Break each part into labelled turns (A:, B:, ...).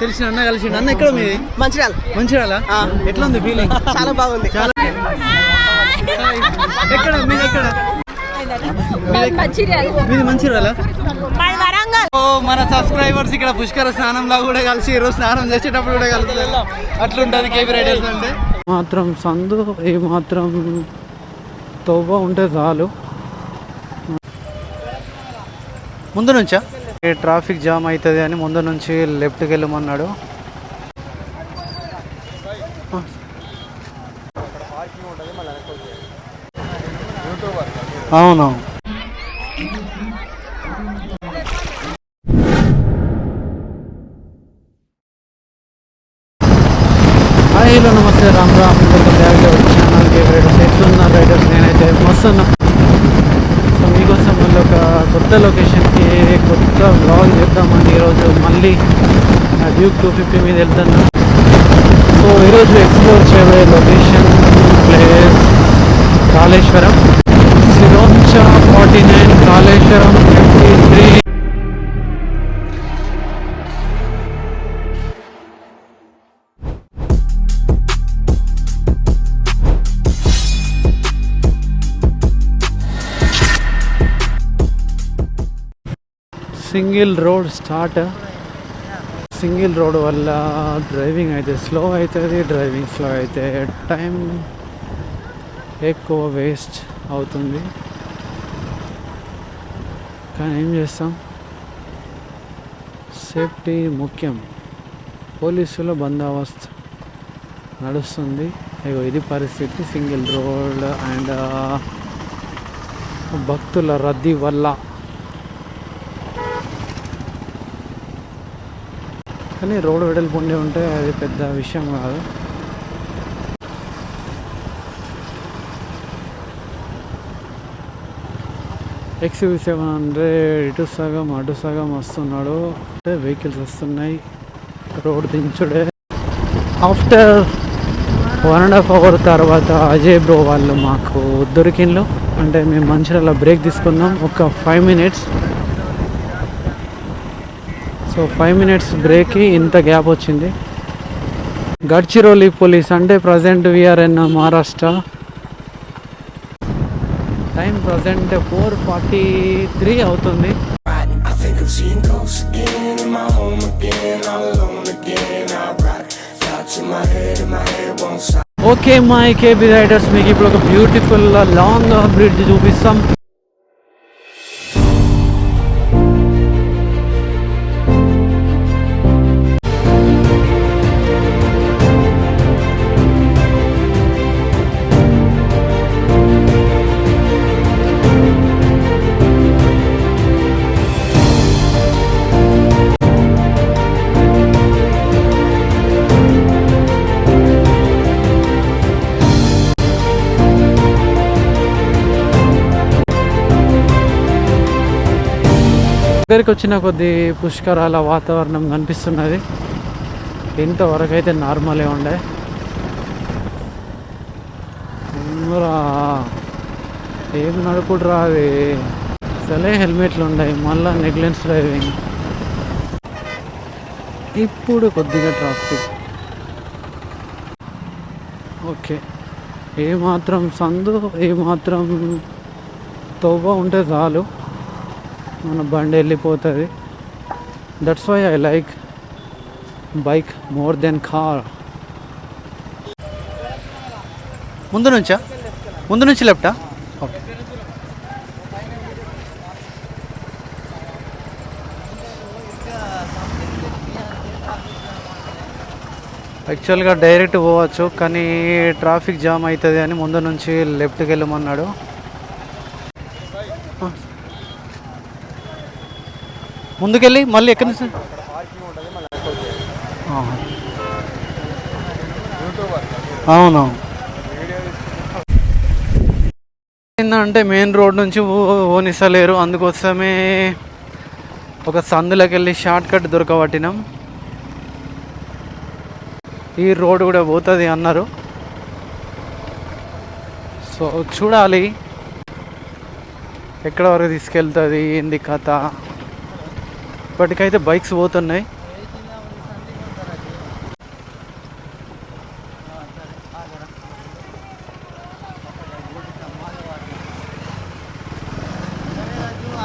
A: తెలిసిన అన్న కలిసి అన్న ఎక్కడ మీది
B: మంచిర్యాల.
A: మంచిర్యాల. ఎట్లా ఉంది ఫీలింగ్
B: చాలా బాగుంది.
A: చాలా ఎక్కడ? మీది ఎక్కడ? మీది మంచిర్యాల. ఓ మన సబ్స్క్రైబర్స్ ఇక్కడ పుష్కర స్నానంలో కూడా కలిసి ఈరోజు స్నానం చేసేటప్పుడు కూడా కలుస్తారు అట్లుంటది కేబీ రైడర్స్ అంటే. మాత్రం సందు ఏ మాత్రం తోబ ఉంటే చాలు. ముందు నుంచా? ట్రాఫిక్ జామ్ అవుతుంది అని ముందు నుంచి లెఫ్ట్కి వెళ్ళమన్నాడు. అవును హలో నమస్తే రామ్ రామ్. ఛానల్. రైడర్స్ ఎట్లున్నారు రైడర్స్ నేనైతే మస్తున్నా సో మీకోసం కొత్త లొకేషన్కి కొత్త బ్లాగ్ చేద్దామండి ఈరోజు మళ్ళీ డ్యూక్ టూ ఫిఫ్టీ మీద వెళ్తాను సో ఈరోజు ఎక్స్ప్లోర్ చేయబోయే location place Kaleshwaram. Sironcha forty nine Kaleshwaram fifty three single road start. Single road వల్ల డ్రైవింగ్ అయితే స్లో అవుతుంది డ్రైవింగ్ స్లో అయితే టైం ఎక్కువ వేస్ట్ అవుతుంది. కానీ ఏం చేస్తాం? సేఫ్టీ ముఖ్యం. పోలీసుల బందోబస్తు నడుస్తుంది. ఇగో ఇది పరిస్థితి. సింగిల్ రోడ్ అండ్ భక్తుల రద్దీ వల్ల కానీ రోడ్ వెడల్పు ఉండి ఉంటే అది పెద్ద విషయం కాదు. ఎక్స్యూ సెవెన్ హండ్రెడ్ ఇటు సగం అటు సగం వస్తున్నాడు. అంటే వెహికల్స్ వస్తున్నాయి. Road దించుడే. After one and half hour తర్వాత అజయ్ బ్రో వాళ్ళు మాకు దొరికిండ్లు. అంటే మేము మంచిర్యాల బ్రేక్ తీసుకున్నాం. ఒక five minutes so five minutes బ్రేక్కి ఇంత గ్యాప్ వచ్చింది. గడ్చిరోలి పోలీస్ అంటే present we're in Maharashtra time present four forty three అవుతుంది. ఓకే మా కేబీ రైడర్స్ మీకు ఇప్పుడు ఒక బ్యూటిఫుల్ లాంగ్ బ్రిడ్జ్ చూపిస్తాం. దగ్గరికి వచ్చిన కొద్ది పుష్కరాల వాతావరణం కనిపిస్తున్నది. ఇంతవరకు అయితే నార్మలే ఉండే. ఏం నడుపుడురా అది? అసలే హెల్మెట్లు ఉన్నాయి మళ్ళీ నెగ్లెన్స్ డ్రైవింగ్. ఇప్పుడు కొద్దిగా ట్రాఫిక్. ఓకే. ఏమాత్రం సందు ఏమాత్రం తవ్వ ఉంటే చాలు. మన బండి వెళ్ళిపోతుంది. That's why I like bike more than car ముందు నుంచా? ముందు నుంచి లెఫ్టా? ఓకే యాక్చువల్గా డైరెక్ట్ పోవచ్చు కానీ ట్రాఫిక్ జామ్ అవుతుంది అని ముందు నుంచి లెఫ్ట్కి వెళ్ళమన్నాడు. ముందుకెళ్ళి మళ్ళీ ఎక్కడి నుంచి? అవునవును. ఏంటంటే మెయిన్ రోడ్ నుంచి ఓనిస్తలేరు. అందుకోసమే ఒక సందులోకి వెళ్ళి షార్ట్ కట్ దొరకబట్టినాం. ఈ రోడ్ కూడా పోతుంది అన్నారు. సో చూడాలి. ఎక్కడ వరకు తీసుకెళ్తుంది ఏంది కథ. ఇప్పటికైతే బైక్స్ పోతున్నాయి.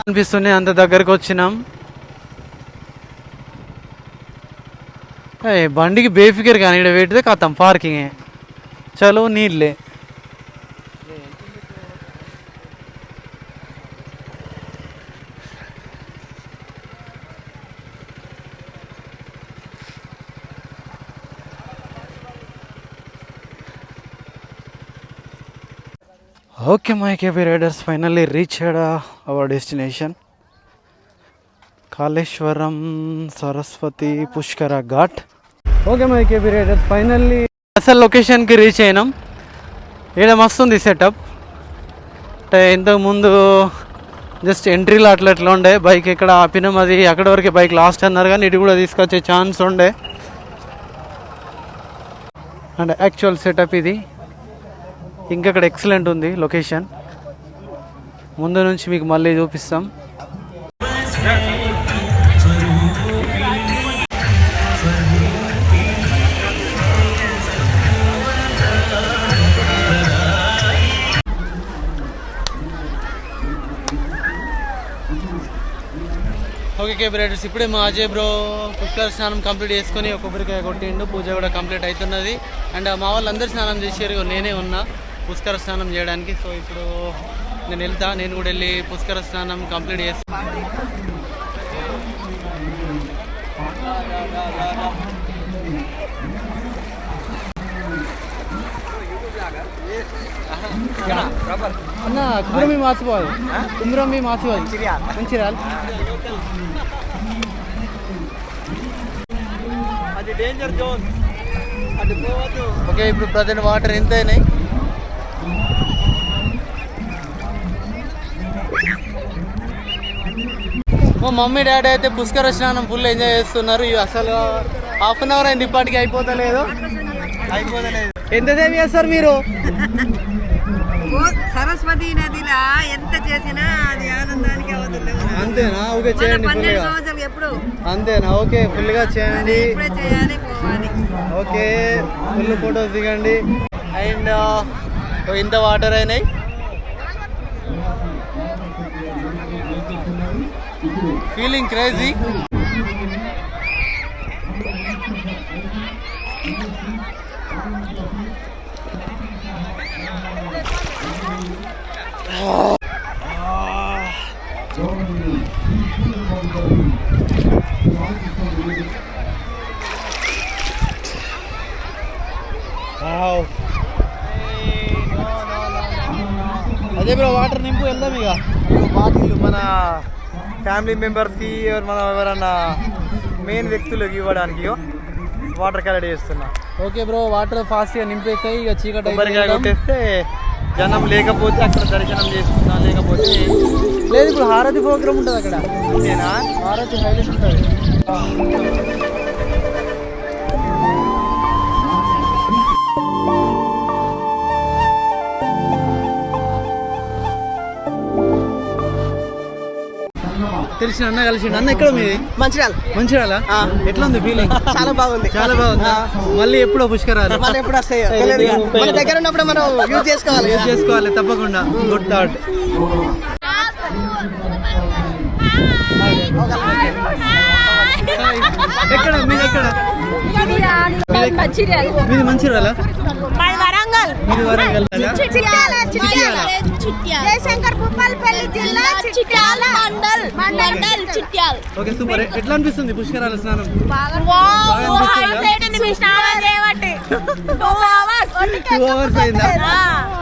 A: అనిపిస్తున్నాయి అంత దగ్గరకు వచ్చినాం. బండికి బేఫికర్ కానీ ఇక్కడ పెట్టితే కథం పార్కింగే. చలో నీళ్ళే. Okay my KP riders finally reach our destination Kaleshwaram Saraswati Pushkara ghat. Okay my KP riders finally అసలు లొకేషన్కి రీచ్ అయినాం. ఇక్కడ మస్తు ఉంది సెటప్ అంటే ఇంతకుముందు జస్ట్ ఎంట్రీలో అట్లా అట్లా ఉండే బైక్ ఇక్కడ ఆపినాం అది అక్కడ వరకే బైక్ లాస్ట్ అన్నారు కానీ ఇటు కూడా తీసుకొచ్చే ఛాన్స్ ఉండే. అండ్ యాక్చువల్ సెటప్ ఇది. ఇంకా అక్కడ ఎక్సలెంట్ ఉంది లొకేషన్ ముందు నుంచి మీకు మళ్ళీ చూపిస్తాం. ఓకే కే ఇప్పుడే మా అజయ్ బ్రో పుష్కర స్నానం కంప్లీట్ చేసుకొని కొబ్బరికాయ కొట్టిండు. పూజ కూడా కంప్లీట్ అవుతున్నది. అండ్ uh, మా వాళ్ళందరూ స్నానం చేసారు నేనే ఉన్నా. పుష్కర స్నానం చేయడానికి. సో ఇప్పుడు నేను వెళ్తా నేను కూడా వెళ్ళి పుష్కర స్నానం కంప్లీట్ చేసి అన్న కుమ్రమి మార్చిపోవాలి కుమ్రమి మార్చిపోవాలి మంచిర్యాల
B: అది డేంజర్ జోన్ అది పోవద్దు.
A: ఓకే ఇప్పుడు ప్రజెంట్ వాటర్ ఎంత అయినాయి మా మమ్మీ డాడీ అయితే పుష్కర స్నానం ఫుల్ ఎంజాయ్ చేస్తున్నారు. ఇవి అసలు హాఫ్ అన్ అవర్ అయింది ఇప్పటికి అయిపోతలేదు.
B: అయిపోతలేదు.
A: ఎంతసేపు చేస్తారు మీరు?
C: సరస్వతి నదిలా ఎంత చేసినా అది ఆనందానికి
A: అంతేనా? ఓకే చేయండి
C: ఎప్పుడు?
A: అంతేనా? ఓకే ఫుల్గా చేయండి. ఓకే ఫుల్ ఫొటోస్ దిగండి. అండ్ ఇంత వాటర్ అయినాయి. ఫీలింగ్ క్రేజీ అదే బ్రో వాటర్ నింపు వెళ్దాం ఇక.
B: బాటిల్ మన ఫ్యామిలీ మెంబర్స్కి మనం ఎవరన్నా మెయిన్ వ్యక్తులకు ఇవ్వడానికి వాటర్ కలెక్ట్ చేస్తున్నా.
A: ఓకే బ్రో వాటర్ ఫాస్ట్గా నింపేస్తాయి ఇక చీకటి.
B: కొట్టేస్తే జనం లేకపోతే అక్కడ దర్శనం చేసుకున్నా లేకపోతే
A: లేదు ఇప్పుడు హారతి ప్రోగ్రామ్ ఉంటుంది అక్కడ.
B: అంతేనా
A: హారతి హైలైట్ ఉంటుంది. తెలిసిన అన్న కలిసి అన్న ఎక్కడ మీది
C: మంచిర్యాల.
A: మంచిర్యాల? ఎట్లా ఉంది ఫీలింగ్
C: చాలా బాగుంది.
A: చాలా బాగుందా? మళ్ళీ ఎప్పుడో పుష్కరాలు?
C: మనం ఎప్పుడు వస్తాయో. మన దగ్గర ఉన్నప్పుడు మనం యూజ్ చేసుకోవాలి
A: యూజ్ చేసుకోవాలి తప్పకుండా. గుడ్ థాట్ ఎక్కడ? మీది ఎక్కడ? మీది మంచిర్యాల?
D: వరంగల్.
A: మీది వరంగల్
D: చిట్యాల చిట్యాల. జయశంకర్ భూపాలపల్లి జిల్లా చిట్యాల. మండల్. మండల్. చిట్యాల.
A: Okay super. ఎట్లా అనిపిస్తుంది పుష్కరాల స్నానం?
D: వావ్
A: అనిపిస్తుందా?
D: మీ స్నానం చేయబట్టి. Two hours.
A: టూ అవర్స్ అయిందా?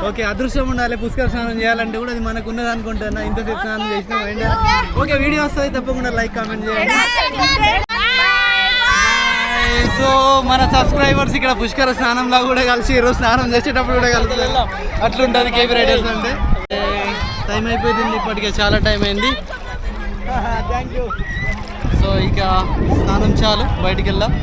A: ఓకే అదృష్టం ఉండాలి పుష్కర స్నానం చేయాలంటే కూడా అది మనకు ఉన్నది అనుకుంటున్నా. ఇంతసేపు స్నానం చేసినా ఓకే వీడియో వస్తుంది తప్పకుండా లైక్ కామెంట్ చేయండి. సో మన సబ్స్క్రైబర్స్ ఇక్కడ పుష్కర స్నానంలో కూడా కలిసి ఈరోజు స్నానం చేసేటప్పుడు కూడా కలుస్తారు అట్లుంటుంది కేబీ రైడర్స్ అంటే. టైం అయిపోయింది ఇప్పటికే చాలా టైం అయింది.
B: థ్యాంక్ యూ
A: సో ఇక స్నానం చాలు బయటికి వెళ్దాం.